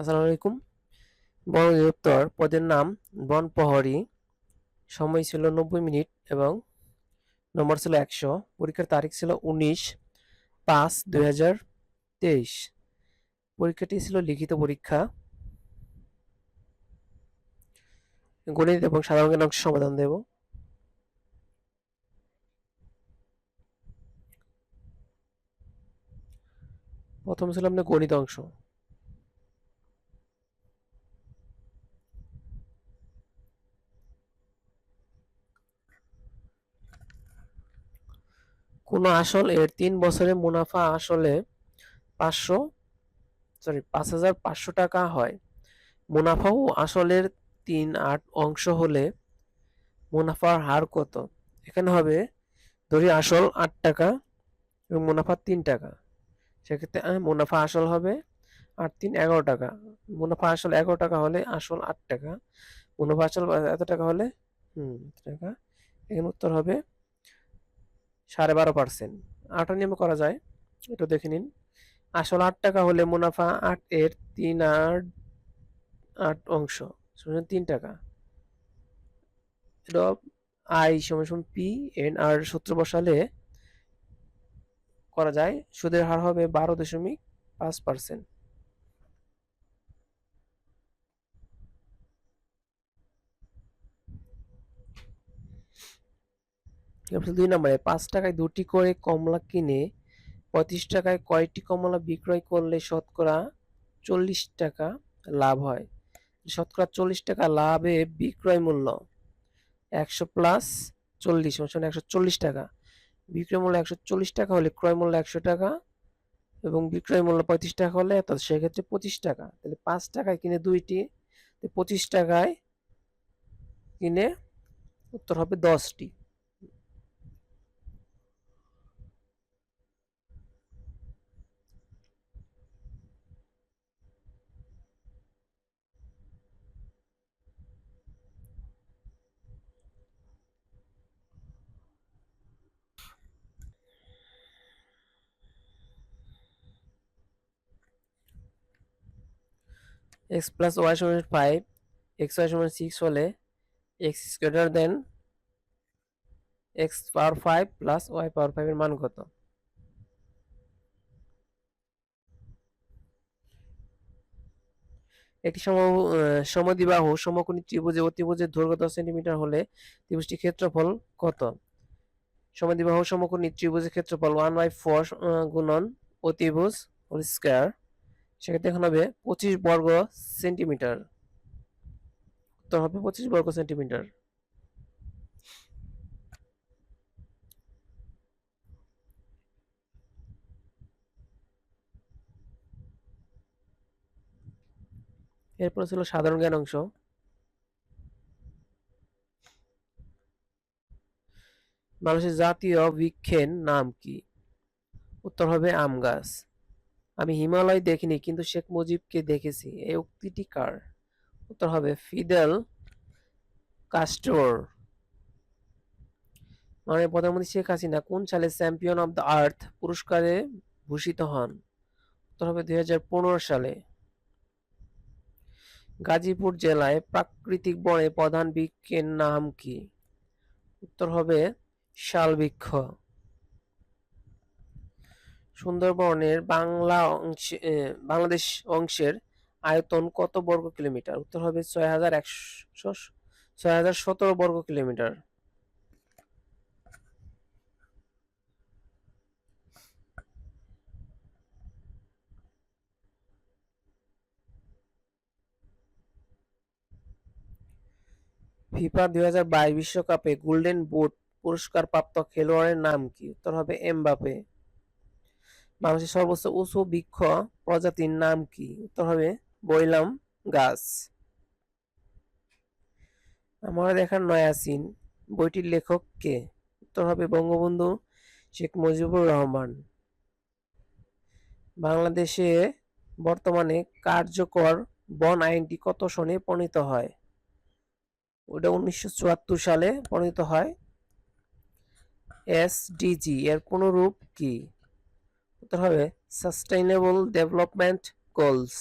আসসালামু আলাইকুম। বন অধিদপ্তর পদের নাম বন প্রহরী। সময় ছিল নব্বই মিনিট এবং নম্বর ছিল একশো। পরীক্ষার তারিখ ছিল উনিশ পাঁচ দুই হাজার তেইশ। পরীক্ষাটি ছিল লিখিত পরীক্ষা। গণিত এবং সাধারণ জ্ঞান অংশ সমাধান দেব। প্রথম ছিল আপনার গণিত অংশ। কোনো আসল এর তিন বছরে মুনাফা আসলে পাঁচশো সরি পাঁচ হাজার পাঁচশো টাকা হয়। মুনাফা ও আসলের তিন আট অংশ হলে মুনাফার হার কত? এখানে হবে, ধরি আসল আট টাকা এবং মুনাফা তিন টাকা। সেক্ষেত্রে মুনাফা আসল হবে আট তিন এগারো টাকা। মুনাফা আসল এগারো টাকা হলে আসল আট টাকা। মুনাফা আসল এত টাকা হলে, হুম টাকা। এখানে উত্তর হবে সাড়ে বারো পার্সেন্ট। আটা নিয়মে করা যায় একটু দেখে নিন। আসল আট টাকা হলে মুনাফা আট এর তিন আট আট অংশ সমান তিন টাকা। এটা আই সমান পি এন আর সূত্র বসালে করা যায়, সুদের হার হবে বারো দশমিক পাঁচ পার্সেন্ট। দুই নম্বরে পাঁচ টাকায় দুটি করে কমলা কিনে পঁয়ত্রিশ টাকায় কয়টি কমলা বিক্রয় করলে শতকরা চল্লিশ টাকা লাভ হয়? শতকরা চল্লিশ টাকা লাভে বিক্রয় মূল্য একশো প্লাস চল্লিশ মানে একশো চল্লিশ টাকা। বিক্রয় মূল্য একশো চল্লিশ টাকা হলে ক্রয় মূল্য একশো টাকা এবং বিক্রয় মূল্য পঁয়ত্রিশ টাকা হলে অর্থাৎ সেক্ষেত্রে পঁচিশ টাকা। তাহলে পাঁচ টাকায় কিনে দুইটি পঁচিশ টাকায় কিনে উত্তর হবে দশটি। এক্স প্লাস ওয়াই সমান ফাইভ এক্স ওয়াই সমান সিক্স হলে X greater than X power five plus Y power ফাইভের মান কত? একটি সম সমদ্বিবাহু সমকোণী ত্রিভুজে অতিভুজের দৈর্ঘ্য দশ সেন্টিমিটার হলে ত্রিভুজটির ক্ষেত্রফল কত? সমদ্বিবাহু সমকোণী ত্রিভুজের ক্ষেত্রফল ওয়ান বাই ফোর গুণন অতিভুজ হোল স্কয়ার সেক্ষেত্রে এখন হবে পঁচিশ বর্গ সেন্টিমিটার। উত্তর হবে পঁচিশ বর্গ সেন্টিমিটার। এরপর ছিল সাধারণ জ্ঞান অংশ। মানুষের জাতীয় বৃক্ষের নাম কি? উত্তর হবে আম গাছ। আমি হিমালয় দেখিনি, কিন্তু শেখ মুজিবকে দেখেছি। এই উক্তিটি কার? উত্তর হবে ফিদেল কাস্টোর মানে প্রধানমন্ত্রী শেখ হাসিনা কোন সালে চ্যাম্পিয়ন অব দ্য আর্থ পুরস্কারে ভূষিত হন? উত্তর হবে দুই হাজার পনেরো সালে। গাজীপুর জেলায় প্রাকৃতিক বনে প্রধান বৃক্ষের নাম কি? উত্তর হবে শাল বৃক্ষ। সুন্দরবনের বাংলা অংশে বাংলাদেশ অংশের আয়তন কত বর্গ কিলোমিটার? উত্তর হবে ছয় হাজার একশো ছয় হাজার সতেরো বর্গ কিলোমিটার। ফিফা দুই হাজার বিশ্বকাপে গোল্ডেন বুট পুরস্কার প্রাপ্ত খেলোয়াড়ের নাম কি? উত্তর হবে এমবাপে বাংলাদেশের সর্বোচ্চ উঁচু বৃক্ষ প্রজাতির নাম কি? উত্তর হবে বইলাম গাছ। আমার দেখার নয়াসিন বইটির লেখক কে? উত্তর হবে বঙ্গবন্ধু শেখ মুজিবুর রহমান। বাংলাদেশে বর্তমানে কার্যকর বন আইনটি কত সনে প্রণীত হয়? ওটা উনিশশো চুয়াত্তর সালে প্রণীত হয়। এস এসডিজি এর পুনরূপ কি? উত্তর হবে সাস্টেইনেবল ডেভেলপমেন্ট গোলস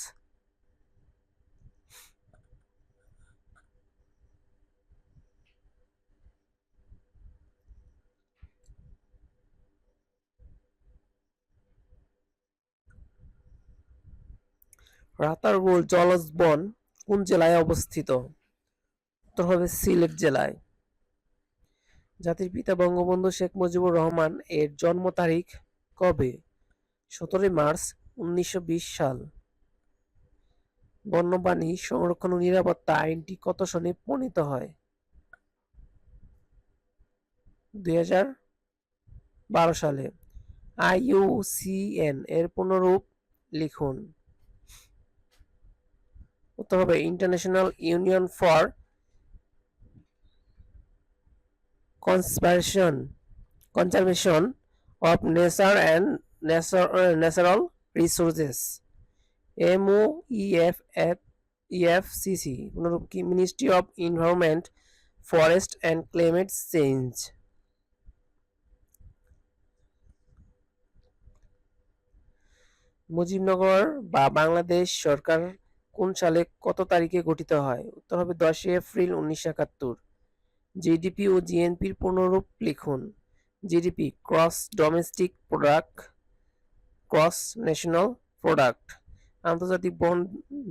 রাতারগুল জলজ বন কোন জেলায় অবস্থিত? উত্তর হবে, সিলেট জেলায়। জাতির পিতা বঙ্গবন্ধু শেখ মুজিবুর রহমান এর জন্ম তারিখ কবে? সতেরোই মার্চ উনিশশো বিশ সাল। বন্যপ্রাণী সংরক্ষণ ও নিরাপত্তা আইনটি কত সনে প্রণীত হয়? দুই হাজার বারো সালে আইইউসিএন এর পুনরূপ লিখুন। উত্তর হবে international union for conservation conservation of nature and natural resources MO EF F EFCC পুনরূপ কি? Ministry of environment, forest and climate change. Mujibnagar বা বাংলাদেশ সরকার কোন সালে কত তারিখে গঠিত হয়? উত্তর হবে দশই এপ্রিল উনিশশো একাত্তর। জিডিপি ও জিএনপির পুনরূপ লিখুন। GDP, gross domestic product gross national product আন্তর্জাতিক বন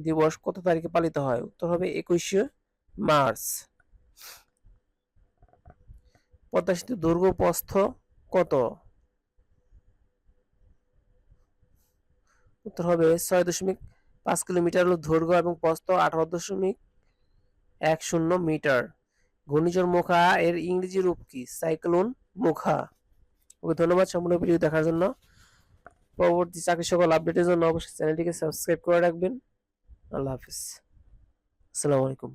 দিবস কত তারিখে পালিত হয়? উত্তর হবে একুশে মার্চ। পদ্মা সেতু দৈর্ঘ্য প্রস্থ কত? উত্তর হবে ছয় দশমিক পাঁচ কিলোমিটার হল দৈর্ঘ্য এবং প্রস্থ আঠারো দশমিক এক শূন্য মিটার। ঘূর্ণিঝড় মুখা এর ইংরেজি রূপ কি? সাইক্লোন মুখা। ওকে, ধন্যবাদ সম্পূর্ণ ভিডিও দেখার জন্য। পরবর্তী চাকরি সকল আপডেটের জন্য অবশ্যই চ্যানেলটিকে সাবস্ক্রাইব করে রাখবেন। আল্লাহ হাফিজ। আসসালামু আলাইকুম।